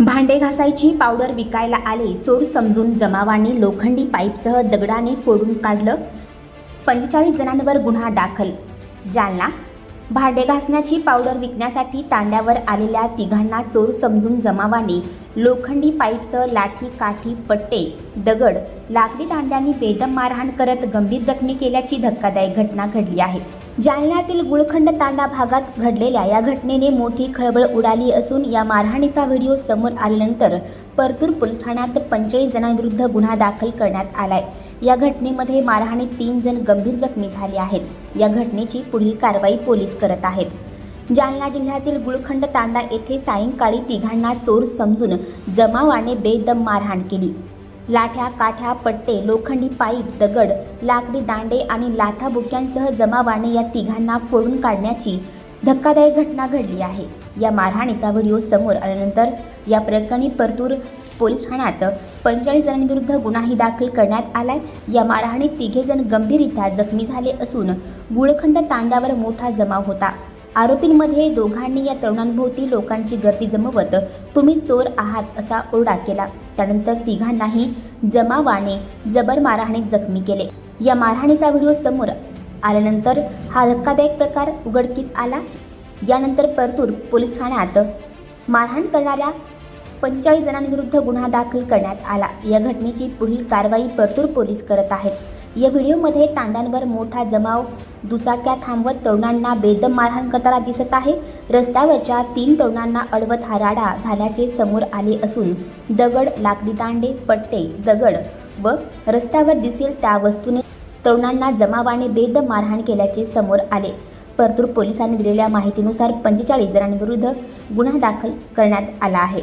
भांडे घासायची पावडर विकायला आले चोर समजून जमावाने लोखंडी पाईपसह दगडाने फोडून काढलं. पंचेचाळीस जणांवर गुन्हा दाखल. जालना भांडे घासण्याची पावडर विकण्यासाठी तांड्यावर आलेल्या तिघांना चोर समजून जमावाने लोखंडी पाईपसह लाठी काठी पट्टे दगड लाकडी तांड्यांनी बेदम मारहाण करत गंभीर जखमी केल्याची धक्कादायक घटना घडली आहे. जालन्यातील गुळखंड तांडा भागात घडलेल्या या घटनेने मोठी खळबळ उडाली असून या मारहाणीचा व्हिडिओ समोर आल्यानंतर परतूर पोलीस ठाण्यात पंचेचाळीस जणांविरुद्ध गुन्हा दाखल करण्यात आलाय. या घटनेमध्ये मारहाणीत तीन जण गंभीर जखमी झाले आहेत. या घटनेची पुढील कारवाई पोलीस करत आहेत. जालना जिल्ह्यातील गुळखंड तांडा येथे सायंकाळी तिघांना चोर समजून जमावाने बेदम मारहाण केली. लाठ्या काठ्या पट्टे लोखंडी पाईप दगड लाकडी दांडे आणि लाथा बुक्यांसह जमावाने या तिघांना फोडून काढण्याची धक्कादायक घटना घडली आहे. या मारहाणीचा व्हिडिओ समोर आल्यानंतर या प्रकरणी परतूर पोलीस ठाण्यात पंचेचाळीस जणांविरुद्ध गुन्हाही दाखल करण्यात आलाय. या मारहाणीत तिघे जण गंभीररित्या जखमी झाले असून गुळखंड तांड्यावर मोठा जमाव होता. आरोपींमध्ये दोघांनी या तरुणांभोवती लोकांची गर्दी जमवत तुम्ही चोर आहात असा ओरडा केला. त्यानंतर तिघांनाही जमावाने जबर मारहाणीत जखमी केले. या मारहाणीचा व्हिडिओ समोर आल्यानंतर हा धक्कादायक प्रकार उघडकीस आला. यानंतर परतूर पोलीस ठाण्यात मारहाण करणाऱ्या पंचेचाळीस जणांविरुद्ध गुन्हा दाखल करण्यात आला. या घटनेची पुढील कारवाई परतूर पोलीस करत आहेत. या व्हिडिओमध्ये तांड्यांवर मोठा जमाव दुचाक्या थांबवत तरुणांना बेदम मारहाण करताना दिसत आहे. रस्त्यावरच्या तीन तरुणांना अडवत हराडा झाल्याचे समोर आले असून दगड लाकडी दांडे पट्टे दगड व रस्त्यावर दिसेल त्या वस्तूने तरुणांना जमावाने बेदम मारहाण केल्याचे समोर आले. परतूर पोलिसांनी दिलेल्या माहितीनुसार पंचेचाळीस जणांविरुद्ध गुन्हा दाखल करण्यात आला आहे.